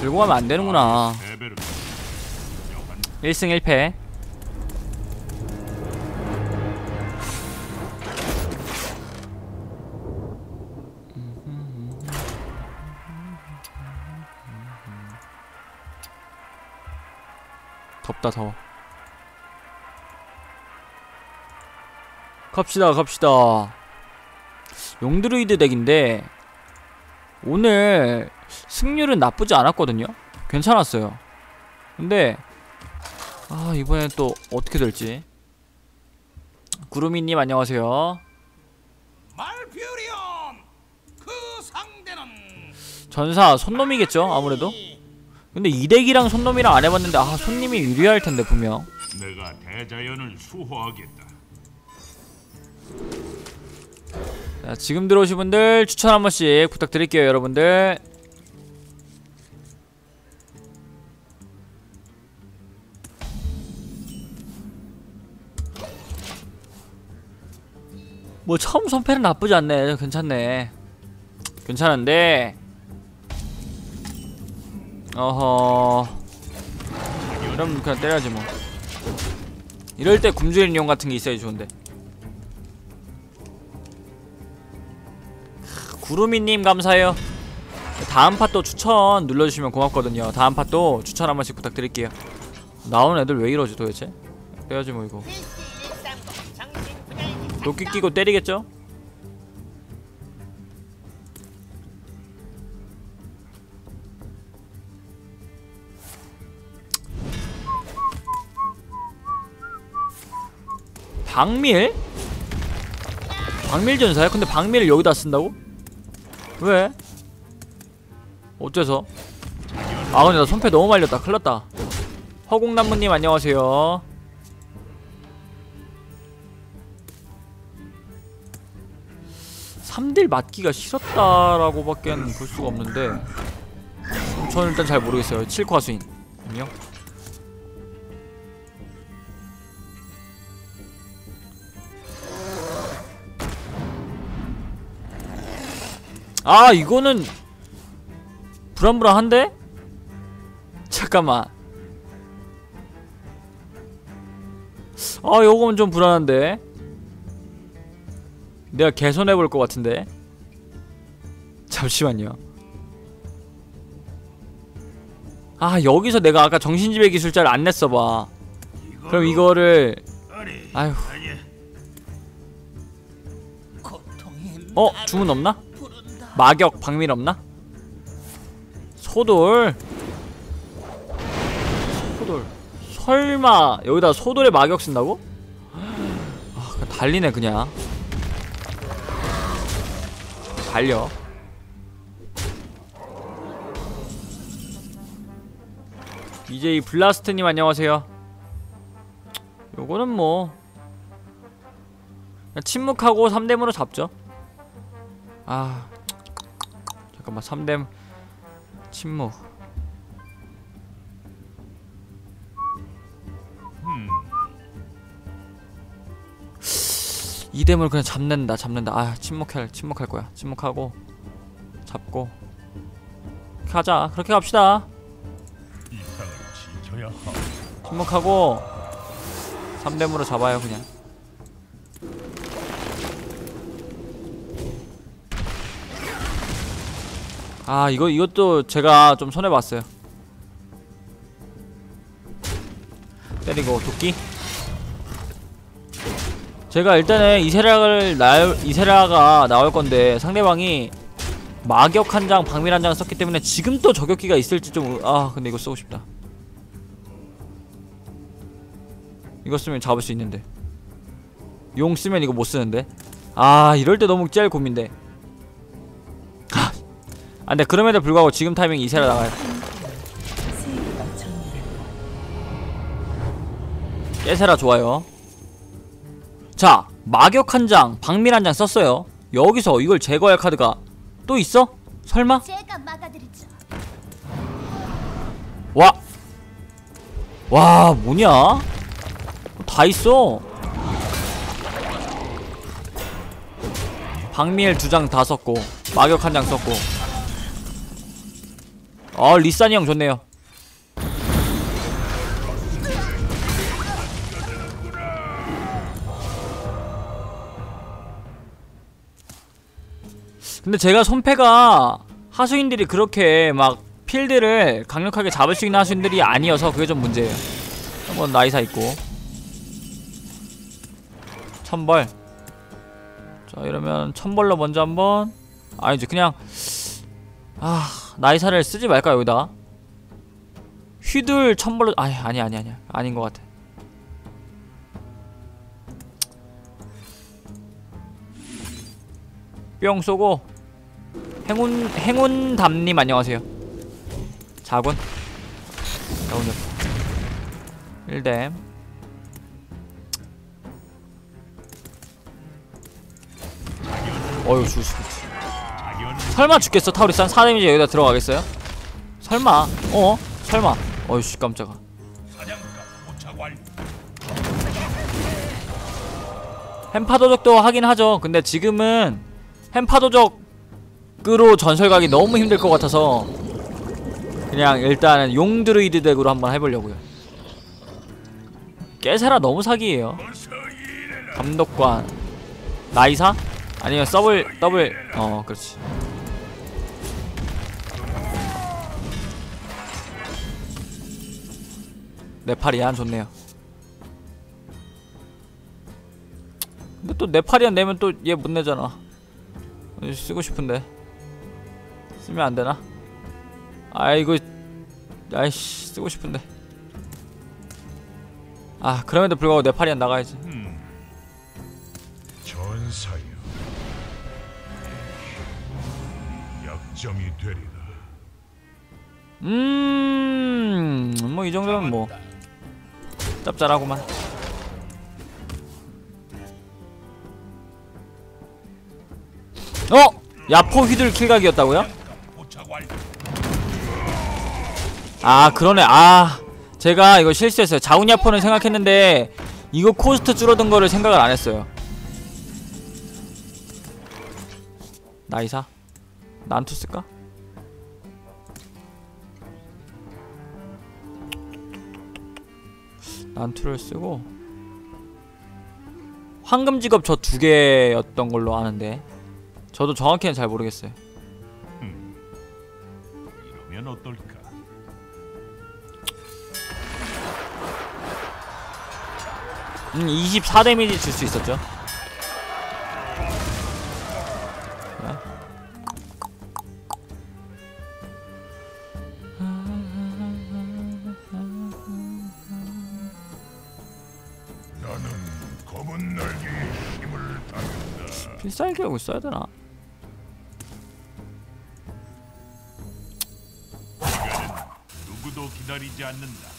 들고 가면 안 되는구나. 레벨은 1승 1패. 덥다 더워. 갑시다 갑시다. 용드루이드 덱인데 오늘 승률은 나쁘지 않았거든요. 괜찮았어요. 근데 아 이번엔 또 어떻게 될지. 구루미님 안녕하세요. 그 상대는? 전사 손놈이겠죠 아무래도? 근데 이덱이랑 손놈이랑 안 해봤는데 아 손님이 유리할 텐데 분명. 내가 대자연을 수호하겠다. 자, 지금 들어오신 분들 추천 한 번씩 부탁드릴게요 여러분들 뭐 처음 선패는 나쁘지 않네. 괜찮네. 괜찮은데. 어허. 그럼 그냥 때려야지 뭐. 이럴 때 굶주린 용 같은 게 있어야 좋은데. 구루미님 감사해요. 다음 팟도 추천 눌러주시면 고맙거든요. 다음 팟도 추천 한 번씩 부탁드릴게요. 나오는 애들 왜 이러지 도대체? 빼야지 뭐 이거 도끼 끼고 때리겠죠? 박밀? 박밀 전사야? 근데 박밀을 여기다 쓴다고? 왜? 어째서? 아 근데 나 손패 너무 말렸다 큰일났다 허공나무님 안녕하세요 삼딜 맞기가 싫었다라고 밖에 볼 수가 없는데 저는 일단 잘 모르겠어요. 7과 스윙 안녕 아 이거는 불안불안한데? 잠깐만. 아 요거는 좀 불안한데 내가 개선해볼 것 같은데 잠시만요 아 여기서 내가 아까 정신지배 기술자를 안 냈어봐 그럼 이거를 아휴 어? 주문 없나? 마격 박밀 없나? 소돌 소돌 설마 여기다 소돌에 마격 쓴다고? 아 달리네 그냥 달려. BJ 블라스트님 안녕하세요. 요거는 뭐 침묵하고 3댐으로 잡죠. 아 잠깐만 3댐 침묵 이댐을 그냥 잡는다 잡는다. 아 침묵할 침묵할 거야. 침묵하고 잡고. 가자. 그렇게 갑시다. 이. 침묵하고 3댐으로 잡아요 그냥. 아 이거 이것도 제가 좀 손해봤어요. 때리고 도끼 제가 일단은 이세라를 나 이세라가 나올 건데 상대방이 마격 한 장, 박밀 한 장 썼기 때문에 지금 또 저격기가 있을지 좀 아 근데 이거 쓰고 싶다. 이거 쓰면 잡을 수 있는데. 용 쓰면 이거 못 쓰는데. 아 이럴 때 너무 짤 고민돼. 아 근데 그럼에도 불구하고 지금 타이밍 이세라 나가요. 깨세라 좋아요 자 마격 한 장 박밀 한 장 썼어요 여기서 이걸 제거할 카드가 또 있어? 설마? 와! 와 뭐냐? 다 있어 박밀 두 장 다 썼고 마격 한 장 썼고 아 리산이 형 좋네요 근데 제가 손패가 하수인들이 그렇게 막 필드를 강력하게 잡을 수 있는 하수인들이 아니어서 그게 좀 문제예요. 한번 나이사 있고. 천벌. 자 이러면 천벌로 먼저 한번. 아니지 그냥 아 나이사를 쓰지 말까 여기다 휘둘 천벌로 아니 아니 아니 아니 아닌 것 같아 뿅 쏘고 행운 행운 담님 안녕하세요. 자군. 자군 좀 1댐 어휴 죽을 수 자연은 설마 죽겠어? 타우리산 4데미지 여기다 들어가겠어요? 설마? 어? 설마? 깜짝아. 사냥감 포착 완료. 햄파도적도 하긴 하죠. 근데 지금은 햄파도적으로 전설 가기 너무 힘들 것 같아서 그냥 일단은 용 드루이드 덱으로 한번 해보려고요. 깨세라 너무 사기예요. 감독관. 나이사? 아니면 서블 더블 어 그렇지. 네팔이안 좋네요. 근데 또 네팔이안 내면 또 얘 못 내잖아. 어, 쓰고 싶은데. 쓰면 안 되나? 아이고 아이씨 쓰고 싶은데. 아 그럼에도 불구하고 네팔이 안 나가야지. 전사여. 약점이 되리라. 음뭐 이 정도면 뭐. 짭짤하구만 어! 야포 휘둘 킬각이었다고요? 아 그러네 아 제가 이거 실수했어요 자운야포는 생각했는데 이거 코스트 줄어든 거를 생각을 안 했어요 나이사 난투 쓸까? 난투를 쓰고 황금 직업 저 두 개였던 걸로 아는데 저도 정확히는 잘 모르겠어요 이러면 어떨까? 음, 24 데미지 줄 수 있었죠. 네. 나는 검은 날개에 힘을 다한다. 필살기 하고 있어야 되나? 누구도 기다리지 않는다.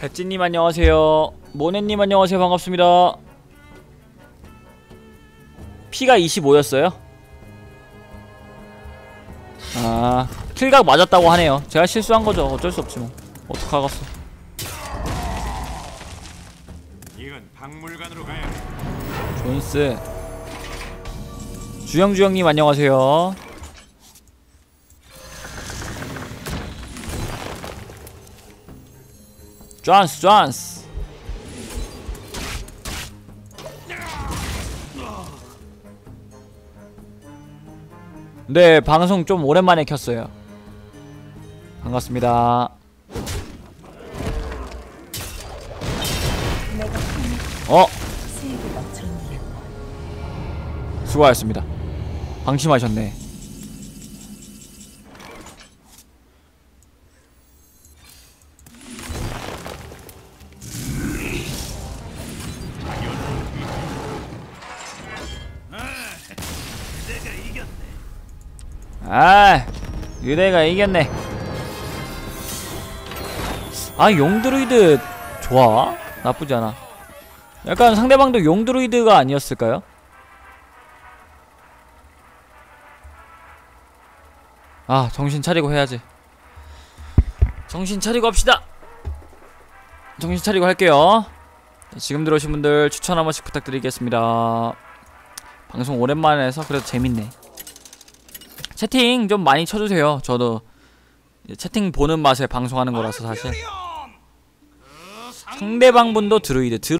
배찌님 안녕하세요. 모네님 안녕하세요. 반갑습니다. 피가 25였어요? 아, 킬각 맞았다고 하네요. 제가 실수한 거죠. 어쩔 수 없지 뭐. 어떡하겠어. 이건 박물관으로 가야 존스. 주영주영님 안녕하세요. 존스 존스. 네 방송 좀 오랜만에 켰어요. 반갑습니다. 어 수고하셨습니다. 방심하셨네. 아, 유대가 이겼네. 아, 용드루이드 좋아? 나쁘지 않아. 약간 상대방도 용드루이드가 아니었을까요? 아 정신 차리고 해야지 정신 차리고 합시다 정신 차리고 할게요 지금 들어오신 분들 추천 한 번씩 부탁드리겠습니다 방송 오랜만에 해서 그래도 재밌네 채팅 좀 많이 쳐주세요. 저도 채팅 보는 맛에 방송하는 거라서 사실 상대방 분도 드루이드